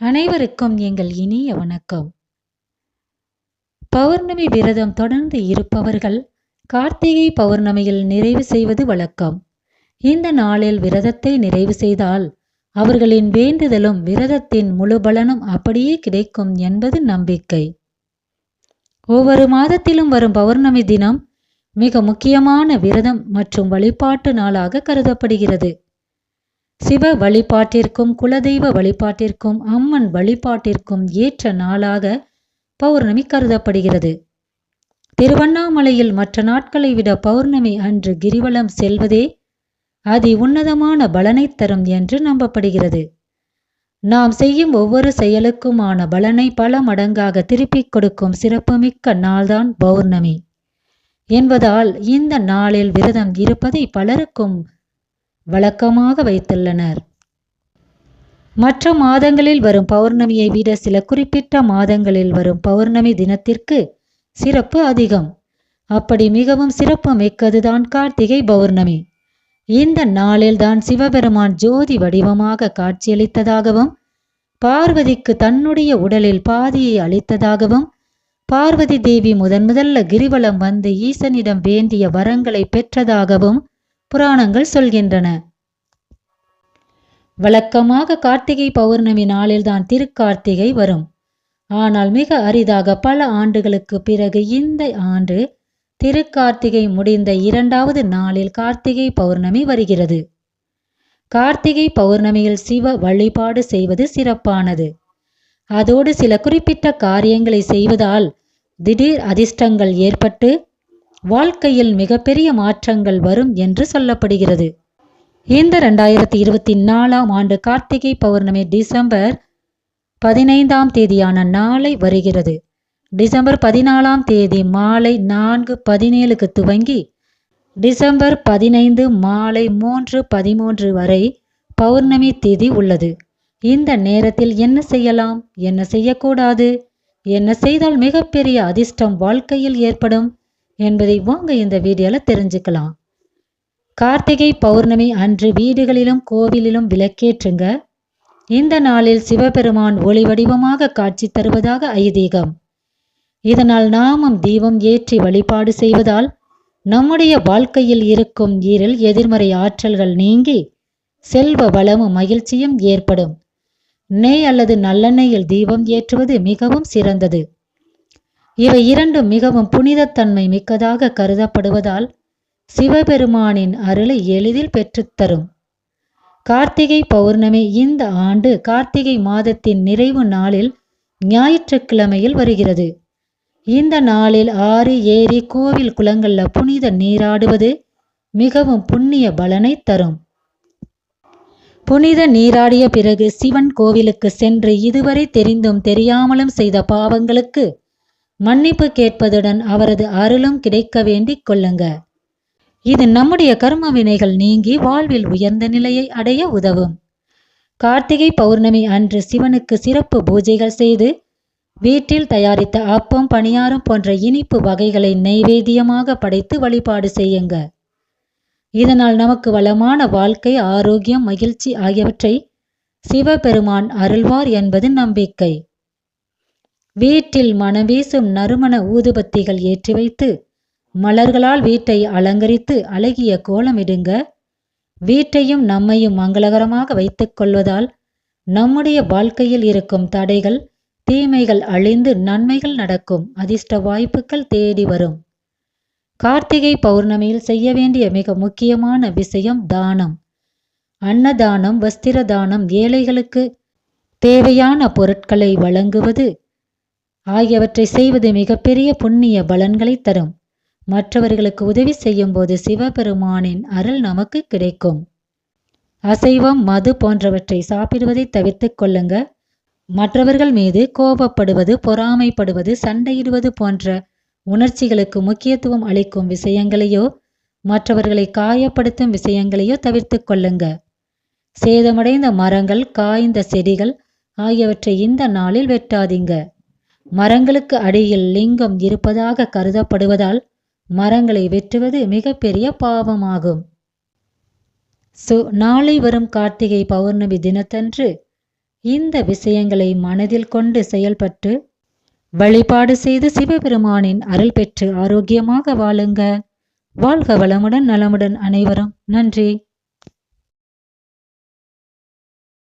அனைவருக்கும் எங்கள் இனிய வணக்கம். பௌர்ணமி விரதம் தொடர்ந்து இருப்பவர்கள் கார்த்திகை பௌர்ணமியில் நிறைவு செய்வது வழக்கம். இந்த நாளில் விரதத்தை நிறைவு செய்தால் அவர்களின் வேண்டுதலும் விரதத்தின் முழு பலனும் அப்படியே கிடைக்கும் என்பது நம்பிக்கை. ஒவ்வொரு மாதத்திலும் வரும் பௌர்ணமி தினம் மிக முக்கியமான விரதம் மற்றும் வழிபாட்டு நாளாக கருதப்படுகிறது. சிவ வழிபாட்டிற்கும் குலதெய்வ வழிபாட்டிற்கும் அம்மன் வழிபாட்டிற்கும் ஏற்ற நாளாக பௌர்ணமி கருதப்படுகிறது. திருவண்ணாமலையில் மற்ற நாட்களை விட பௌர்ணமி அன்று கிரிவலம் செல்வதே அதி உன்னதமான பலனை தரும் என்று நம்பப்படுகிறது. நாம் செய்யும் ஒவ்வொரு செயலுக்குமான பலனை பல மடங்காக திருப்பிக் கொடுக்கும் சிறப்புமிக்க நாள்தான் பௌர்ணமி. என்பதால் இந்த நாளில் விரதம் இருப்பதை பலருக்கும் வழக்கமாக வைத்துள்ளனர். மற்ற மாதங்களில் வரும் பௌர்ணமியை விட சில குறிப்பிட்ட மாதங்களில் வரும் பௌர்ணமி தினத்திற்கு சிறப்பு அதிகம். அப்படி மிகவும் சிறப்பு மிக்கதுதான் கார்த்திகை பௌர்ணமி. இந்த நாளில்தான் சிவபெருமான் ஜோதி வடிவமாக காட்சியளித்ததாகவும் பார்வதிக்கு தன்னுடைய உடலில் பாதியை அளித்ததாகவும் பார்வதி தேவி முதன் முதல்ல கிரிவலம் வந்து ஈசனிடம் வேண்டிய வரங்களை பெற்றதாகவும் புராணங்கள் சொல்கின்றன. வழக்கமாக கார்த்திகை பௌர்ணமி நாளில்தான் திருக்கார்த்திகை வரும். ஆனால் மிக அரிதாக பல ஆண்டுகளுக்கு பிறகு இந்த ஆண்டு திருக்கார்த்திகை முடிந்த இரண்டாவது நாளில் கார்த்திகை பௌர்ணமி வருகிறது. கார்த்திகை பௌர்ணமியில் சிவ வழிபாடு செய்வது சிறப்பானது. அதோடு சில குறிப்பிட்ட காரியங்களை செய்வதால் திடீர் அதிர்ஷ்டங்கள் ஏற்பட்டு வாழ்க்கையில் மிகப்பெரிய மாற்றங்கள் வரும் என்று சொல்லப்படுகிறது. இந்த ரெண்டாயிரத்தி இருபத்தி நாலாம் ஆண்டு கார்த்திகை பௌர்ணமி டிசம்பர் பதினைந்தாம் தேதியான நாளை வருகிறது. டிசம்பர் பதினாலாம் தேதி மாலை நான்கு பதினேழுக்கு துவங்கி டிசம்பர் பதினைந்து மாலை மூன்று பதிமூன்று வரை பௌர்ணமி தேதி உள்ளது. இந்த நேரத்தில் என்ன செய்யலாம்? என்ன செய்யக்கூடாது? என்ன செய்தால் மிகப்பெரிய அதிர்ஷ்டம் வாழ்க்கையில் ஏற்படும்? என்பதை வாங்க இந்த வீடியோவில் தெரிஞ்சுக்கலாம். கார்த்திகை பௌர்ணமி அன்று வீடுகளிலும் கோவிலிலும் விளக்கேற்றுங்க. இந்த நாளில் சிவபெருமான் ஒளி வடிவமாக காட்சி தருவதாக ஐதீகம். இதனால் நாமும் தீபம் ஏற்றி வழிபாடு செய்வதால் நம்முடைய வாழ்க்கையில் இருக்கும் ஈரில் எதிர்மறை ஆற்றல்கள் நீங்கி செல்வ வளமும் மகிழ்ச்சியும் ஏற்படும். நெய் அல்லது நல்லெண்ணெயில் தீபம் ஏற்றுவது மிகவும் சிறந்தது. இவை இரண்டும் மிகவும் புனிதத்தன்மை மிக்கதாக கருதப்படுவதால் சிவபெருமானின் அருளை எளிதில் பெற்றுத்தரும் கார்த்திகை பௌர்ணமி இந்த ஆண்டு கார்த்திகை மாதத்தின் நிறைவு நாளில் ஞாயிற்றுக்கிழமையில் வருகிறது. இந்த நாளில் ஆறு ஏரி கோவில் குளங்கள்ல புனித நீராடுவது மிகவும் புண்ணிய பலனை தரும். புனித நீராடிய பிறகு சிவன் கோவிலுக்கு சென்று இதுவரை தெரிந்தும் தெரியாமலும் செய்த பாவங்களுக்கு மன்னிப்பு கேட்பதுடன் அவரது அருளும் கிடைக்க வேண்டிக் கொள்ளுங்க. இது நம்முடைய கர்ம வினைகள் நீங்கி வாழ்வில் உயர்ந்த நிலையை அடைய உதவும். கார்த்திகை பௌர்ணமி அன்று சிவனுக்கு சிறப்பு பூஜைகள் செய்து வீட்டில் தயாரித்த அப்பம் பணியாரம் போன்ற இனிப்பு வகைகளை நைவேத்தியமாக படைத்து வழிபாடு செய்யுங்க. இதனால் நமக்கு வளமான வாழ்க்கை ஆரோக்கியம் மகிழ்ச்சி ஆகியவற்றை சிவபெருமான் அருள்வார் என்பது நம்பிக்கை. வீட்டில் மனவீசும் நறுமண ஊதுபத்திகள் ஏற்றி வைத்து மலர்களால் வீட்டை அலங்கரித்து அழகிய கோலமிடுங்க வீட்டையும் நம்மையும் மங்களகரமாக வைத்துக் கொள்வதால் நம்முடைய வாழ்க்கையில் இருக்கும் தடைகள் தீமைகள் அழிந்து நன்மைகள் நடக்கும் அதிர்ஷ்ட வாய்ப்புகள் தேடி வரும். கார்த்திகை பௌர்ணமியில் செய்ய வேண்டிய மிக முக்கியமான விஷயம் தானம். அன்னதானம் வஸ்திர தானம் ஏழைகளுக்கு தேவையான பொருட்களை வழங்குவது ஆகியவற்றை செய்வது மிகப்பெரிய புண்ணிய பலன்களை தரும். மற்றவர்களுக்கு உதவி செய்யும் போது சிவபெருமானின் அருள் நமக்கு கிடைக்கும். அசைவம் மது போன்றவற்றை சாப்பிடுவதை தவிர்த்து கொள்ளுங்க. மற்றவர்கள் மீது கோபப்படுவது பொறாமைப்படுவது சண்டையிடுவது போன்ற உணர்ச்சிகளுக்கு முக்கியத்துவம் அளிக்கும் விஷயங்களையோ மற்றவர்களை காயப்படுத்தும் விஷயங்களையோ தவிர்த்து கொள்ளுங்க. சேதமடைந்த மரங்கள் காய்ந்த செடிகள் ஆகியவற்றை இந்த நாளில் வெட்டாதீங்க. மரங்களுக்கு அடியில் லிங்கம் இருப்பதாக கருதப்படுவதால் மரங்களை வெட்டுவது மிகப்பெரிய பாவமாகும். சோ நாளை வரும் கார்த்திகை பௌர்ணமி தினத்தன்று இந்த விஷயங்களை மனதில் கொண்டு செயல்பட்டு வழிபாடு செய்து சிவபெருமானின் அருள் பெற்று ஆரோக்கியமாக வாழுங்க. வாழ்க வளமுடன் நலமுடன் அனைவரும். நன்றி.